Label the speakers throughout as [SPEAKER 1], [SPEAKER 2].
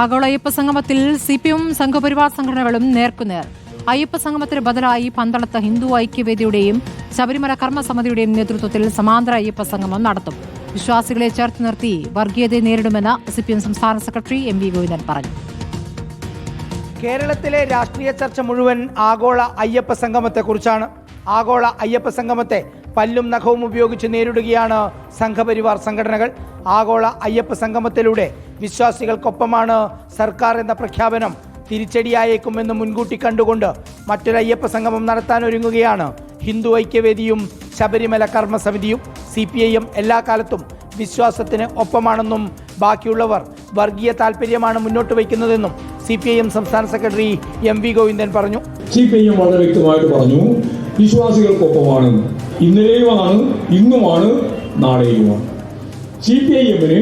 [SPEAKER 1] ആഗോള അയ്യപ്പ സംഗമത്തിൽ C P M Sangh Parivar സംഘടനകളും നേർക്കുനേർ. അയ്യപ്പ സംഗമത്തിന് ബദലായി പന്തളത്ത് ഹിന്ദു ഐക്യവേദിയുടെയും ശബരിമല കർമ്മസമിതിയുടെയും നേതൃത്വത്തിൽ സമാന്തര അയ്യപ്പ സംഗമം നടത്തും. വിശ്വാസികളെ ചേർത്ത് നിർത്തി വർഗീയതയെ നേരിടുമെന്ന് സി പി എം സംസ്ഥാന സെക്രട്ടറി എം വി ഗോവിന്ദൻ പറഞ്ഞു.
[SPEAKER 2] കേരളത്തിലെ രാഷ്ട്രീയ ചർച്ച മുഴുവൻ ആഗോള അയ്യപ്പ സംഗമത്തെക്കുറിച്ചാണ് ആഗോള അയ്യപ്പ സംഗമത്തെ പല്ലും നഖവും ഉപയോഗിച്ച് നേരിടുകയാണ് സംഘപരിവാർ സംഘടനകൾ. ആഗോള അയ്യപ്പ സംഗമത്തിലൂടെ വിശ്വാസികൾക്കൊപ്പമാണ് സർക്കാർ എന്ന പ്രഖ്യാപനം തിരിച്ചടിയായേക്കുമെന്ന് മുൻകൂട്ടി കണ്ടുകൊണ്ട് മറ്റൊരു അയ്യപ്പ സംഗമം നടത്താൻ ഒരുങ്ങുകയാണ്. ഹിന്ദു ഐക്യവേദിയും ശബരിമല കർമ്മസമിതിയും സി പി ഐ എം എല്ലാ കാലത്തും വിശ്വാസത്തിന് ഒപ്പമാണെന്നും ബാക്കിയുള്ളവർ വർഗീയ താല്പര്യമാണ് മുന്നോട്ട് വയ്ക്കുന്നതെന്നും സി പി ഐ എം സംസ്ഥാന സെക്രട്ടറി എം വി ഗോവിന്ദൻ പറഞ്ഞു.
[SPEAKER 3] സി പി ഐ എം വളരെ വ്യക്തമായിട്ട് പറഞ്ഞു വിശ്വാസികൾക്കൊപ്പമാണ് ഇന്നലെയുമാണ് ഇന്നുമാണ് നാളെയുമാണ്. സി പി ഐ എമ്മിന്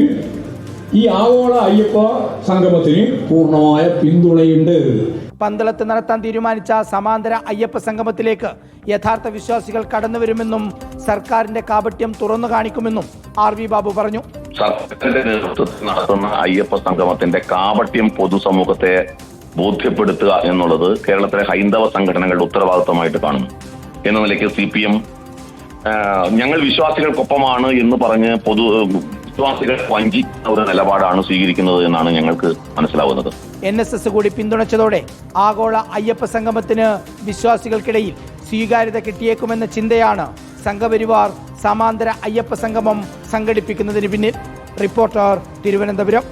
[SPEAKER 3] ഈ ആഗോള അയ്യപ്പ സംഗമത്തിന് പൂർണമായ പിന്തുണയുണ്ട്.
[SPEAKER 2] പന്തളത്ത് നടത്താൻ തീരുമാനിച്ച സമാന്തര അയ്യപ്പ സംഗമത്തിലേക്ക് യഥാർത്ഥ വിശ്വാസികൾ കടന്നു വരുമെന്നും സർക്കാരിന്റെ കാപട്യം തുറന്നു കാണിക്കുമെന്നും ആർ വി ബാബു പറഞ്ഞു.
[SPEAKER 4] സർക്കാരിന്റെ നേതൃത്വത്തിൽ നടത്തുന്ന അയ്യപ്പ സംഗമത്തിന്റെ കാപട്യം പൊതുസമൂഹത്തെ ബോധ്യപ്പെടുത്തുക എന്നുള്ളത് കേരളത്തിലെ ഹൈന്ദവ സംഘടനകളുടെ ഉത്തരവാദിത്തമായിട്ട് കാണുന്നു. എന്ന നിലയ്ക്ക് സി പി എം ഞങ്ങൾ വിശ്വാസികൾക്കൊപ്പമാണ് എന്ന് പറഞ്ഞ് പൊതു വിശ്വാസികളെ വഞ്ചിക്കുന്ന ഒരു നിലപാടാണ് സ്വീകരിക്കുന്നത് എന്നാണ് ഞങ്ങൾക്ക് മനസ്സിലാവുന്നത്.
[SPEAKER 2] എൻ എസ് എസ് കൂടി പിന്തുണച്ചതോടെ ആഗോള അയ്യപ്പ സംഗമത്തിന് വിശ്വാസികൾക്കിടയിൽ സ്വീകാര്യത കിട്ടിയേക്കുമെന്ന ചിന്തയാണ് സംഘപരിവാർ സമാന്തര അയ്യപ്പ സംഗമം സംഘടിപ്പിക്കുന്നതിന് പിന്നിൽ. റിപ്പോർട്ടർ തിരുവനന്തപുരം.